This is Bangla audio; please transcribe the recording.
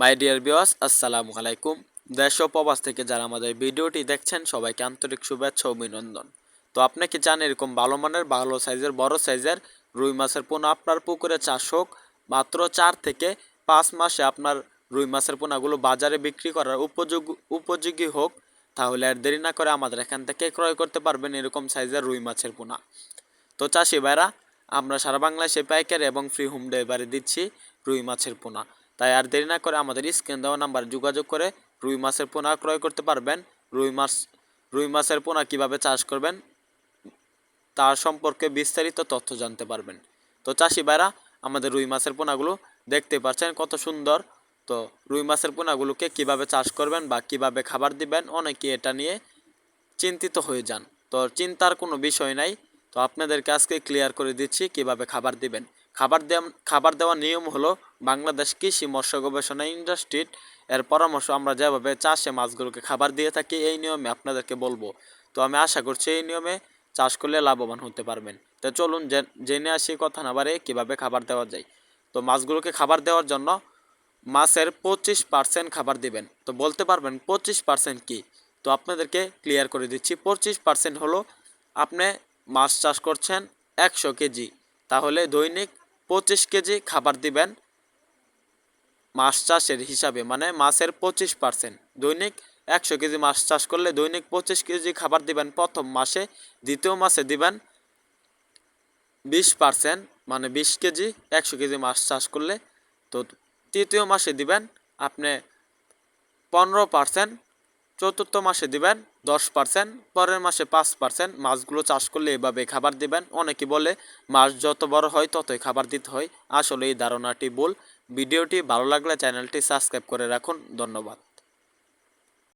মাই ডিয়ার বিওয়াস আসসালামু আলাইকুম। দেশ ও প্রবাস থেকে যারা আমাদের ভিডিওটি দেখছেন, সবাইকে আন্তরিক শুভেচ্ছা অভিনন্দন। তো আপনি কি চান এরকম ভালো মানের, ভালো সাইজের বড় সাইজের রুই মাছের পোনা আপনার পুকুরে চাষ হোক? মাত্র চার থেকে পাঁচ মাসে আপনার রুই মাছের পোনাগুলো বাজারে বিক্রি করার উপযোগী উপযোগী হোক, তাহলে আর দেরি না করে আমাদের এখান থেকে ক্রয় করতে পারবেন এরকম সাইজের রুই মাছের পোনা। তো চাষি ভাইরা, আমরা সারা বাংলাদেশে পাইকারি এবং ফ্রি হোম ডেলিভারি দিচ্ছি রুই মাছের পোনা। তাই আর দেরি না করে আমাদের স্ক্রিন দেওয়া নাম্বারে যোগাযোগ করে রুই মাছের পোনা ক্রয় করতে পারবেন। রুই মাছ, রুই মাছের পোনা কীভাবে চাষ করবেন তার সম্পর্কে বিস্তারিত তথ্য জানতে পারবেন। তো চাষি ভাইরা, আমাদের রুই মাছের পোনাগুলো দেখতে পাচ্ছেন কত সুন্দর। তো রুই মাছের পোনাগুলোকে কীভাবে চাষ করবেন বা কীভাবে খাবার দিবেন অনেকে এটা নিয়ে চিন্তিত হয়ে যান। তো চিন্তার কোনো বিষয় নাই। তো আপনাদেরকে আজকে ক্লিয়ার করে দিচ্ছি কীভাবে খাবার দিবেন। খাবার দেওয়া, খাবার দেওয়ার নিয়ম হলো বাংলাদেশ কৃষি মৎস্য গবেষণা ইন্ডাস্ট্রির এর পরামর্শ আমরা যেভাবে চাষে মাছগুলোকে খাবার দিয়ে থাকি, এই নিয়মে আপনাদেরকে বলব। তো আমি আশা করছি এই নিয়মে চাষ করলে লাভবান হতে পারবেন। তো চলুন জেনে আসি কথা না বারে কীভাবে খাবার দেওয়া যায়। তো মাছগুলোকে খাবার দেওয়ার জন্য মাছের পঁচিশ পার্সেন্ট খাবার দিবেন। তো বলতে পারবেন পঁচিশ পার্সেন্ট কী? তো আপনাদেরকে ক্লিয়ার করে দিচ্ছি, পঁচিশ পার্সেন্ট হলো আপনি মাছ চাষ করছেন একশো কেজি। তাহলে দৈনিক পঁচিশ কেজি খাবার দিবেন। মাছ চাষের হিসাবে মানে মাছের পঁচিশ পার্সেন্ট দৈনিক একশো কেজি মাছ চাষ করলে দৈনিক পঁচিশ কেজি খাবার দিবেন প্রথম মাসে, দ্বিতীয় মাসে দিবেন বিশ পার্সেন্ট মানে বিশ কেজি একশো কেজি মাছ চাষ করলে। তো তৃতীয় মাসে দিবেন আপনি পনেরো পার্সেন্ট চতুর্থ মাসে দিবেন, দশ পার্সেন্ট পরের মাসে পাঁচ পার্সেন্ট মাছগুলো চাষ করলে এভাবে খাবার দিবেন। অনেকে বলে, মাছ যত বড় হয় ততই খাবার দিতে হয়। আসলে এই ধারণাটি ভুল। ভিডিওটি ভালো লাগলে চ্যানেলটি সাবস্ক্রাইব করে রাখুন। ধন্যবাদ।